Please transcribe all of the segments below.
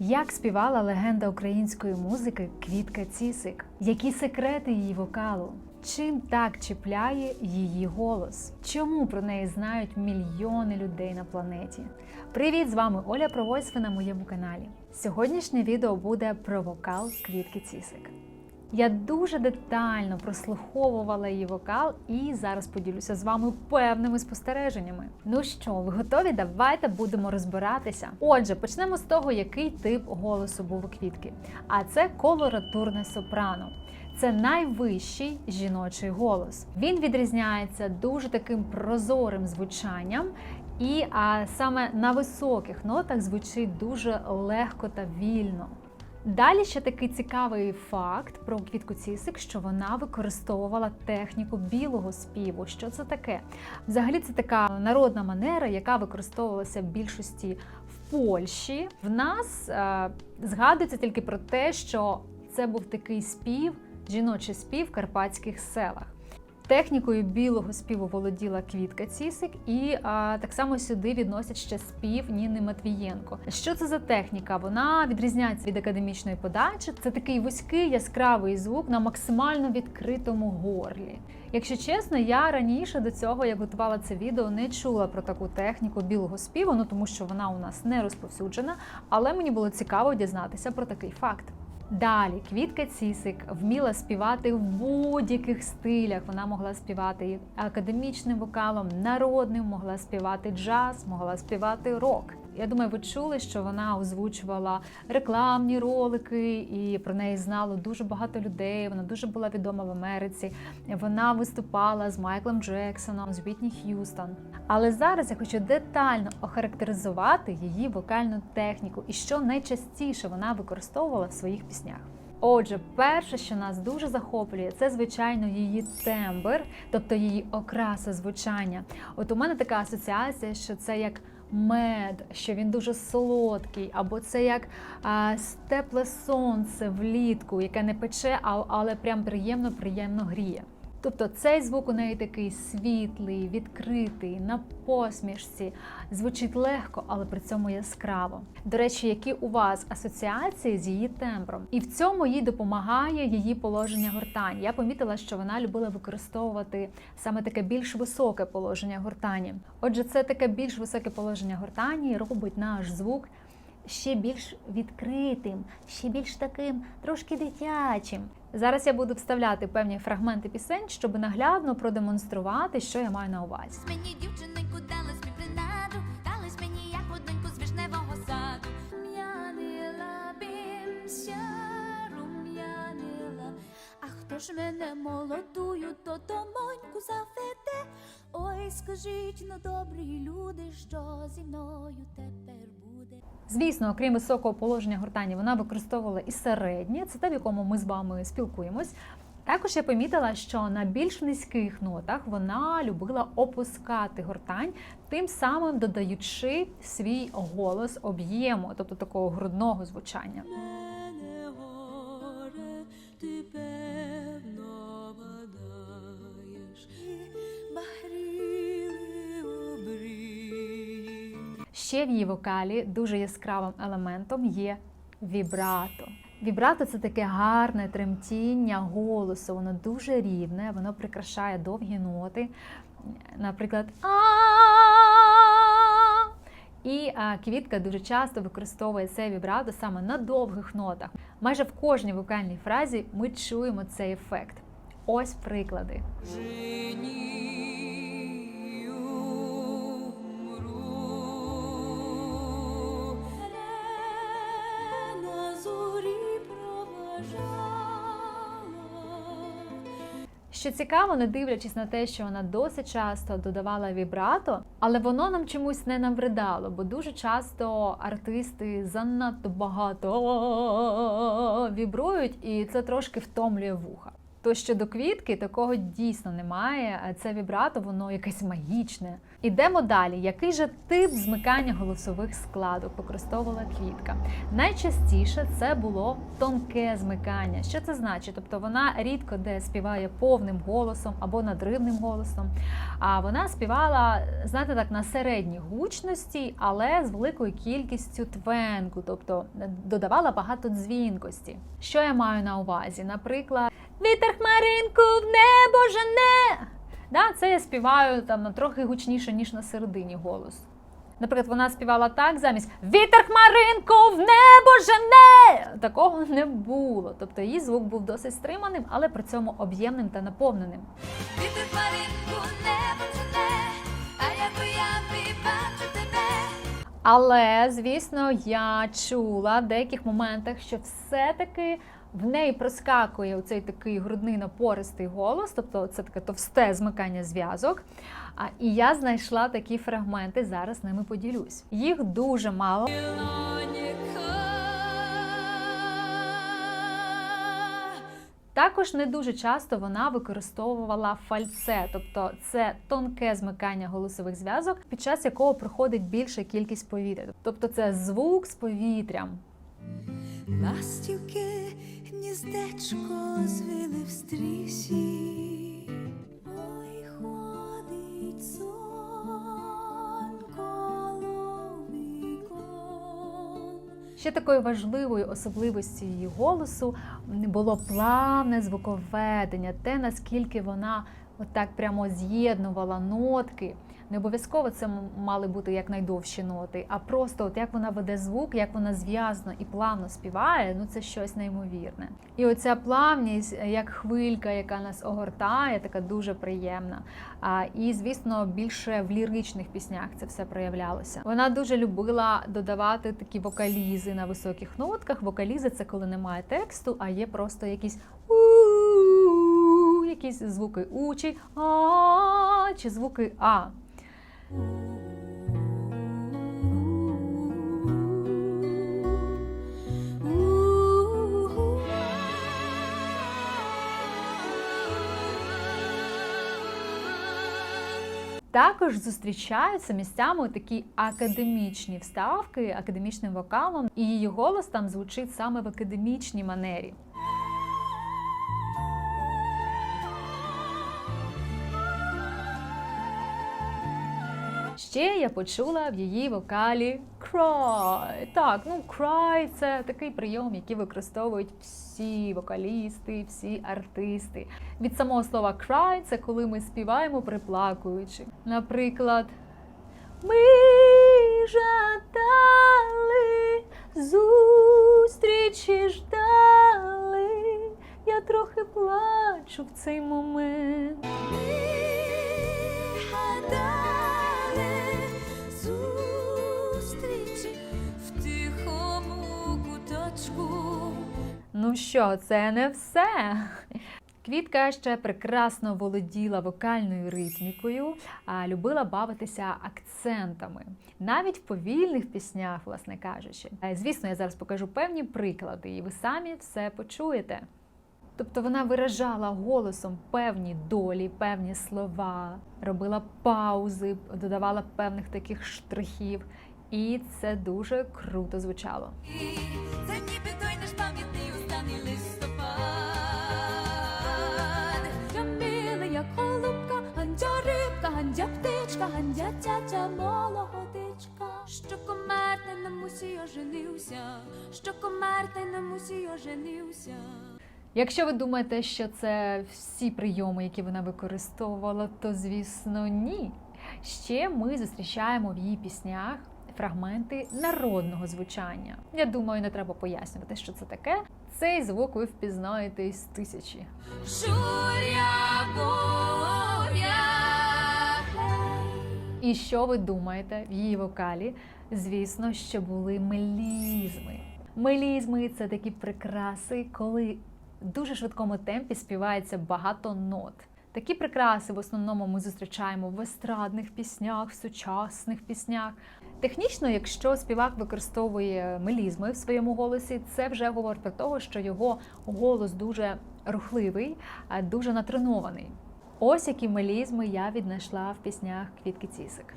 Як співала легенда української музики Квітка Цісик? Які секрети її вокалу? Чим так чіпляє її голос? Чому про неї знають мільйони людей на планеті? Привіт, з вами Оля Провойсва на моєму каналі. Сьогоднішнє відео буде про вокал Квітки Цісик. Я дуже детально прослуховувала її вокал і зараз поділюся з вами певними спостереженнями. Ну що, ви готові? Давайте будемо розбиратися. Отже, почнемо з того, який тип голосу був у квітки. А це колоратурне сопрано. Це найвищий жіночий голос. Він відрізняється дуже таким прозорим звучанням, і а саме на високих нотах звучить дуже легко та вільно. Далі ще такий цікавий факт про квітку Цісик, що вона використовувала техніку білого співу. Що це таке? Взагалі, це така народна манера, яка використовувалася в більшості в Польщі. В нас е, згадується тільки про те, що це був такий спів, жіночий спів в карпатських селах. Технікою білого співу володіла Квітка Цісик, і а, так само сюди відносять ще спів Ніни Матвієнко. Що це за техніка? Вона відрізняється від академічної подачі. Це такий вузький яскравий звук на максимально відкритому горлі. Якщо чесно, я раніше до цього, як готувала це відео, не чула про таку техніку білого співу, ну тому що вона у нас не розповсюджена, але мені було цікаво дізнатися про такий факт. Далі Квітка Цісик вміла співати в будь-яких стилях. Вона могла співати і академічним вокалом, народним, могла співати джаз, могла співати рок. Я думаю, ви чули, що вона озвучувала рекламні ролики, і про неї знало дуже багато людей. Вона дуже була відома в Америці. Вона виступала з Майклом Джексоном, з Вітні Х'юстон. Але зараз я хочу детально охарактеризувати її вокальну техніку і що найчастіше вона використовувала в своїх піснях. Отже, перше, що нас дуже захоплює, це звичайно її тембр, тобто її окраса звучання. От у мене така асоціація, що це як мед, що він дуже солодкий, або це як а, тепле сонце влітку, яке не пече, а, але прям приємно приємно гріє. Тобто цей звук у неї такий світлий, відкритий, на посмішці, звучить легко, але при цьому яскраво. До речі, які у вас асоціації з її тембром? І в цьому їй допомагає її положення гортані. Я помітила, що вона любила використовувати саме таке більш високе положення гортані. Отже, це таке більш високе положення гортані робить наш звук. Ще більш відкритим, ще більш таким трошки дитячим. Зараз я буду вставляти певні фрагменти пісень, щоб наглядно продемонструвати, що я маю на увазі. Мені дівчинку дались мій принаду, дались мені як водоньку з вишневого саду. Рум'янила бімся, рум'янила. А хто ж мене молодую, то томоньку заведе. Ой, скажіть, ну добрі люди, що зі мною тепер буде. Звісно, окрім високого положення гортані, вона використовувала і середнє, це те, в якому ми з вами спілкуємось. Також я помітила, що на більш низьких нотах вона любила опускати гортань, тим самим додаючи свій голос об'єму, тобто такого грудного звучання. Ще в її вокалі дуже яскравим елементом є вібрато. Вібрато це таке гарне тремтіння голосу, воно дуже рівне, воно прикрашає довгі ноти. Наприклад, а і квітка дуже часто використовує це вібрато саме на довгих нотах. Майже в кожній вокальній фразі ми чуємо цей ефект. Ось приклади. Що цікаво, не дивлячись на те, що вона досить часто додавала вібрато, але воно нам чомусь не навредало, бо дуже часто артисти занадто багато вібрують, і це трошки втомлює вуха. То щодо квітки, такого дійсно немає. Це вібрато, воно якесь магічне. Ідемо далі. Який же тип змикання голосових складок використовувала квітка? Найчастіше це було тонке змикання. Що це значить? Тобто вона рідко де співає повним голосом або надривним голосом. А вона співала, знаєте, так на середній гучності, але з великою кількістю твенку, тобто додавала багато дзвінкості. Що я маю на увазі? Наприклад, вітер хмаринку в небо жене. Да, це я співаю там трохи гучніше, ніж на середині голос. Наприклад, вона співала так замість Вітер хмаринку в небо жене. Такого не було. Тобто її звук був досить стриманим, але при цьому об'ємним та наповненим. Вітер хмаринку небо жене, а якби я бачу тебе. Але, звісно, я чула в деяких моментах, що все-таки в неї проскакує оцей такий грудний напористий голос, тобто це таке товсте змикання зв'язок. І я знайшла такі фрагменти, зараз ними поділюсь. Їх дуже мало. Також не дуже часто вона використовувала фальце, тобто це тонке змикання голосових зв'язок, під час якого проходить більша кількість повітря. Тобто це звук з повітрям. Ластівки гніздечко звили в стрісі. Ой, ходить. Ще такою важливою особливістю її голосу було плавне звуковведення, те наскільки вона отак прямо з'єднувала нотки. Не обов'язково це мали бути як найдовші ноти, а просто от як вона веде звук, як вона зв'язно і плавно співає, ну це щось неймовірне. І оця плавність, е, як хвилька, яка нас огортає, така дуже приємна. А, і, звісно, більше в ліричних піснях це все проявлялося. Вона дуже любила додавати такі вокалізи на високих нотках. Вокалізи це коли немає тексту, а є просто якісь якісь звуки у чи а чи звуки а. Також зустрічаються місцями такі академічні вставки академічним вокалом, і її голос там звучить саме в академічній манері. Ще я почула в її вокалі cry. Так, ну cry – це такий прийом, який використовують всі вокалісти, всі артисти. Від самого слова cry – це коли ми співаємо приплакуючи. Наприклад, ми жадали, зустрічі ждали. Я трохи плачу в цей момент. Що, це не все. Квітка ще прекрасно володіла вокальною ритмікою, а любила бавитися акцентами, навіть в повільних піснях, власне кажучи. Е, Звісно, я зараз покажу певні приклади, і ви самі все почуєте. Тобто вона виражала голосом певні долі, певні слова, робила паузи, додавала певних таких штрихів, і це дуже круто звучало. Це оженився, що комар та на мусі оженився. Якщо ви думаєте, що це всі прийоми, які вона використовувала, то звісно ні. Ще ми зустрічаємо в її піснях фрагменти народного звучання. Я думаю, не треба пояснювати, що це таке. Цей звук ви впізнаєте із тисячі. І що ви думаєте в її вокалі? Звісно, що були мелізми. Мелізми це такі прикраси, коли в дуже швидкому темпі співається багато нот. Такі прикраси в основному ми зустрічаємо в естрадних піснях, в сучасних піснях. Технічно, якщо співак використовує мелізми в своєму голосі, це вже говорить про те, що його голос дуже рухливий, дуже натренований. Ось які мелізми я віднайшла в піснях Квітки Цісик.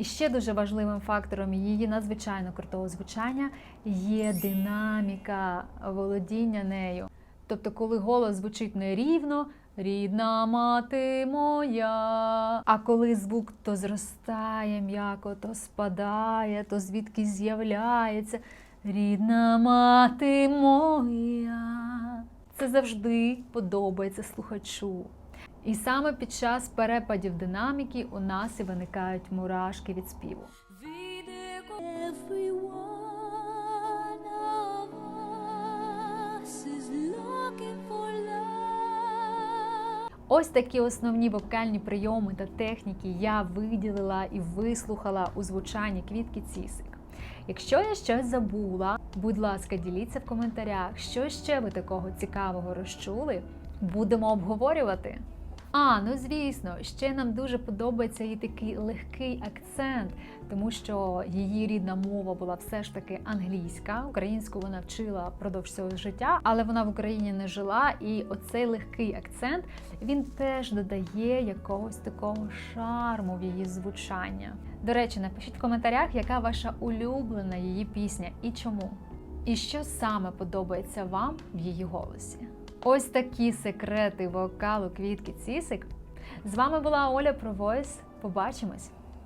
І ще дуже важливим фактором її надзвичайно крутого звучання є динаміка володіння нею. Тобто, коли голос звучить нерівно, рідна мати моя. А коли звук то зростає м'яко, то спадає, то звідки з'являється рідна мати моя. Це завжди подобається слухачу. І саме під час перепадів динаміки у нас і виникають мурашки від співу. Ось такі основні вокальні прийоми та техніки я виділила і вислухала у звучанні квітки цісик. Якщо я щось забула, будь ласка, діліться в коментарях, що ще ви такого цікавого розчули. Будемо обговорювати. А, ну звісно, ще нам дуже подобається її такий легкий акцент, тому що її рідна мова була все ж таки англійська. Українську вона вчила впродовж всього життя, але вона в Україні не жила. І оцей легкий акцент він теж додає якогось такого шарму в її звучання. До речі, напишіть в коментарях, яка ваша улюблена її пісня і чому. І що саме подобається вам в її голосі. Ось такі секрети вокалу квітки Цісик. З вами була Оля Провойс. Побачимось!